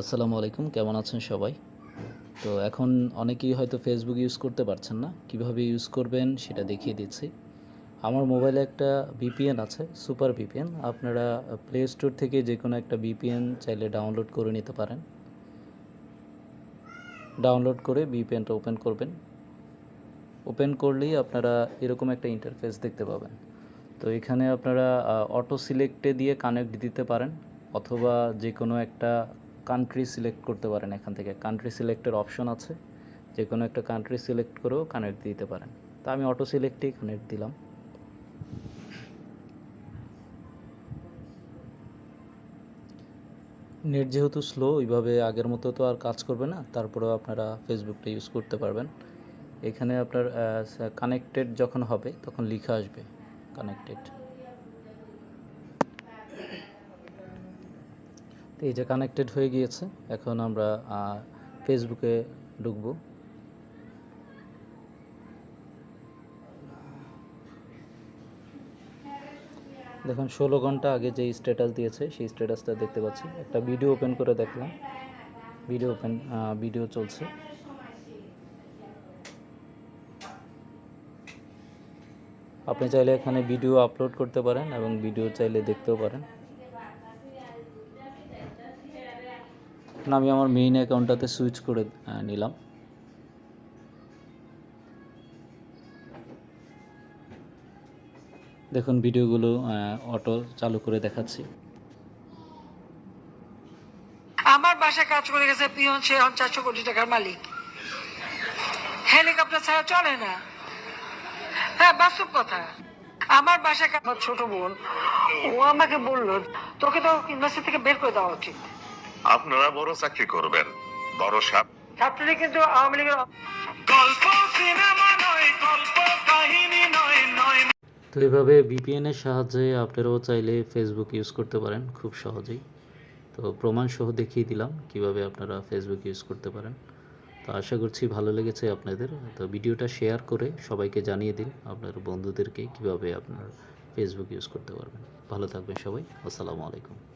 আসসালামু আলাইকুম, কেমন আছেন সবাই? তো এখন অনেকেই হয়তো ফেসবুক ইউজ করতে পারছেন না। কীভাবে ইউজ করবেন সেটা দেখিয়ে দিচ্ছি। আমার মোবাইলে একটা ভিপিএন আছে সুপার ভিপিএন আপনারা প্লে স্টোর থেকে যে কোনো একটা ভিপিএন চাইলে ডাউনলোড করে নিতে পারেন। ডাউনলোড করে ভিপিএনটা ওপেন করবেন। ওপেন করলেই আপনারা এরকম একটা ইন্টারফেস দেখতে পাবেন। তো এখানে আপনারা অটো সিলেক্টে দিয়ে কানেক্ট দিতে পারেন, অথবা যে কোনো একটা কান্ট্রি সিলেক্ট করতে পারেন এখান থেকে। কান্ট্রি সিলেক্টের অপশন আছে। যে কোনো একটা কান্ট্রি সিলেক্ট করেও কানেক্ট দিতে পারেন। তা আমি অটো সিলেক্টেই কানেক্ট দিলাম। নেট যেহেতু স্লো ওইভাবে আগের মতো তো আর কাজ করবে না। তারপরেও আপনারা ফেসবুকটা ইউজ করতে পারবেন। এখানে আপনার কানেক্টেড যখন হবে, তখন লিখা আসবে। কানেক্টেড তো এই যে কানেক্টেড হয়ে গিয়েছে, এখন আমরা ফেসবুকে ঢুকবো। দেখুন, ষোলো ঘণ্টা আগে যে স্ট্যাটাস দিয়েছে, সেই স্ট্যাটাসটা দেখতে পাচ্ছি। একটা ভিডিও ওপেন করে দেখলাম। ভিডিও ওপেন ভিডিও চলছে। আপনি চাইলে এখানে ভিডিও আপলোড করতে পারেন এবং ভিডিও চাইলে দেখতেও পারেন। এখন আমি আমার মেইন অ্যাকাউন্টটাতে সুইচ করে নিলাম। দেখুন, ভিডিওগুলো অটো চালু করে দেখাচ্ছি। আমার বাসায় কাজ করে গেছে পিয়ন, সে এখন চারশো কোটি টাকার মালিক। হেলিকপ্টার ছাড়া চলে না। হ্যাঁ বাস্তব কথা। আমার বাসায় কাজ- ছোট বোন, ও আমাকে বলল, তোকে তো ইউনিভার্সিটি থেকে বের করে দেওয়া উচিত। আপনারা বড় চাকরি করবেন বড় সাপ। ছাত্রলীগ কিন্তু আওয়ামী লীগের গল্প সিনেমা নয় গল্প কাহিনী নয় নয়। তো এভাবে ভিপিএনের সাহায্যে আপনারাও চাইলে ফেসবুক ইউজ করতে পারেন খুব সহজেই। তো প্রমাণ সহ দেখিয়ে দিলাম কীভাবে আপনারা ফেসবুক ইউজ করতে পারেন। তো আশা করছি ভালো লেগেছে আপনাদের। তো ভিডিওটা শেয়ার করে সবাইকে জানিয়ে দিন আপনার বন্ধুদেরকে কীভাবে আপনার ফেসবুক ইউজ করতে পারবেন। ভালো থাকবেন সবাই। আসসালামু আলাইকুম।